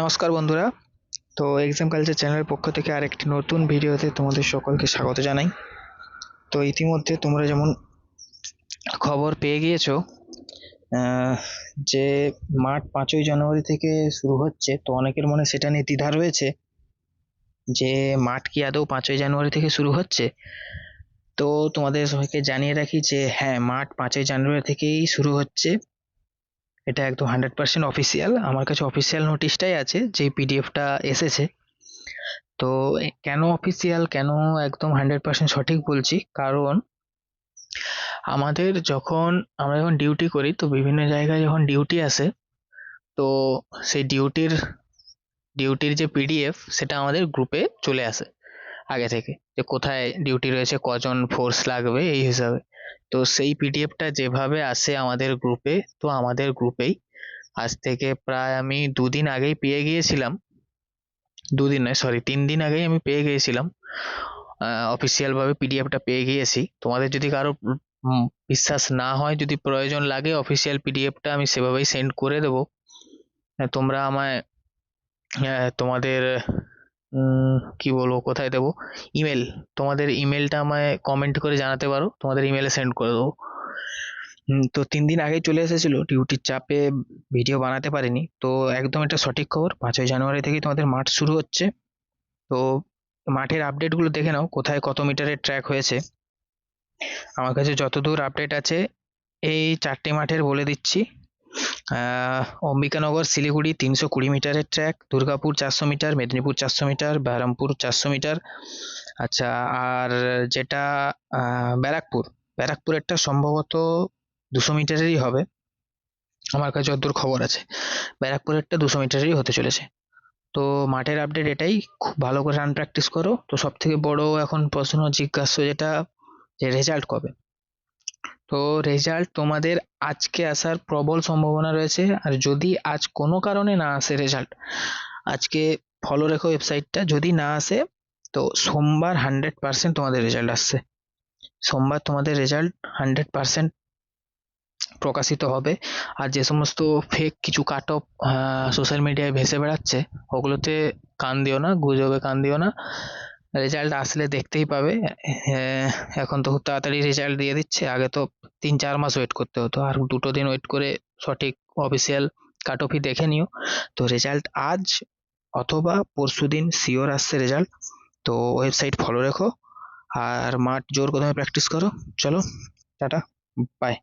নমস্কার বন্ধুরা। তো এক্সাম কালচার চ্যানেলের পক্ষ থেকে আরেকটি নতুন ভিডিওতে তোমাদের সকলকে স্বাগত জানাই। তো ইতিমধ্যে তোমরা যেমন খবর পেয়ে গিয়েছো যে মাঠ পাঁচই জানুয়ারি থেকে শুরু হচ্ছে, তো অনেকের মনে সেটা নিয়ে দ্বিধা রয়েছে যে মাঠ কি আদৌ পাঁচই জানুয়ারি থেকে শুরু হচ্ছে? তো তোমাদের সবাইকে জানিয়ে রাখি যে হ্যাঁ মাঠ পাঁচই জানুয়ারি থেকেই শুরু হচ্ছে। এটা একদম হান্ড্রেড পার্সেন্ট অফিসিয়াল আমার কাছে অফিসিয়াল নোটিশটাই আছে যে পিডিএফটা এসেছে। তো কেন অফিসিয়াল কেন একদম হান্ড্রেড পার্সেন্ট সঠিক বলছি? কারণ আমাদের যখন, আমরা যখন ডিউটি করি, তো বিভিন্ন জায়গায় যখন ডিউটি আসে, তো সেই ডিউটির ডিউটির যে পিডিএফ সেটা আমাদের গ্রুপে চলে আসে। আগে থেকে যে কোথায় ডিউটি রয়েছে, কজন ফোর্স লাগবে এই হিসাবে। তো সেই পিডিএফটা যেভাবে আসে আমাদের গ্রুপে তো আমাদের গ্রুপেই আজ থেকে প্রায় আমি দুদিন আগেই পেয়ে গিয়েছিলাম। দুদিন নয় সরি তিন দিন আগেই আমি পেয়ে গিয়েছিলাম। অফিসিয়াল ভাবে পিডিএফটা পেয়ে গিয়েছি। তোমাদের যদি কারও বিশ্বাস না হয়, যদি প্রয়োজন লাগে অফিসিয়াল পিডিএফটা আমি সেভাবেই সেন্ড করে দেবো। তোমরা আমায় তোমাদের কি বলব, কোথায় দেবো? ইমেল তোমাদের ইমেলটা আমায় কমেন্ট করে জানাতে পারো, তোমাদের ইমেলে সেন্ড করে দেবো। তো তিন দিন আগেই চলে এসেছিল ডিউটির চাপে ভিডিও বানাতে পারিনি। তো একদম এটা সঠিক খবর, পাঁচই জানুয়ারি থেকেই তোমাদের মাঠ শুরু হচ্ছে। তো মাঠের আপডেটগুলো দেখে নাও, কোথায় কত মিটারের ট্র্যাক হয়েছে। আমার কাছে যতদূর আপডেট আছে, এই চারটে মাঠের বলে দিচ্ছি। অম্বিকানগর, শিলিগুড়ি তিনশো কুড়ি মিটারের ট্র্যাক দুর্গাপুর চারশো মিটার, মেদিনীপুর চারশো মিটার বহরমপুর চারশো মিটার। আচ্ছা আর যেটা ব্যারাকপুর ব্যারাকপুরেরটা সম্ভবত দুশো মিটারেরই হবে। আমার কাছে যতদূর খবর আছে। ব্যারাকপুরেরটা দুশো মিটারেরই হতে চলেছে। তো মাঠের আপডেট এটাই। খুব ভালো করে রান প্র্যাকটিস করো। তো সব থেকে বড় এখন প্রশ্ন, জিজ্ঞাসা যেটা, যে রেজাল্ট কবে? তো রেজাল্ট তোমাদের আজকে আসার প্রবল সম্ভাবনা রয়েছে। আর যদি আজ কোনো কারণে না আসে রেজাল্ট আজকে ফলো রেখো ওয়েবসাইটটা যদি না আসে, তো সোমবার হান্ড্রেড পার্সেন্ট তোমাদের রেজাল্ট আসছে। সোমবার তোমাদের রেজাল্ট হান্ড্রেড পার্সেন্ট প্রকাশিত হবে। আর যে সমস্ত ফেক কিছু কাট অফ সোশ্যাল মিডিয়ায় ভেসে বেড়াচ্ছে, ওগুলোতে কান দিও না, গুজবে কান দিও না। রেজাল্ট আসলে দেখতেই পাবে। আহ, এখন তো খুব তাড়াতাড়ি রেজাল্ট দিয়ে দিচ্ছে। আগে তো তিন চার মাস ওয়েট করতে হতো। আর দুটো দিন ওয়েট করে সঠিক অফিসিয়াল কাট অফই দেখে নিও। তো রেজাল্ট আজ অথবা পরশু দিন শিওর আসছে রেজাল্ট তো ওয়েবসাইট ফলো রেখো। আর মাঠ জোর কদমে প্র্যাকটিস করো। চলো টাটা বাই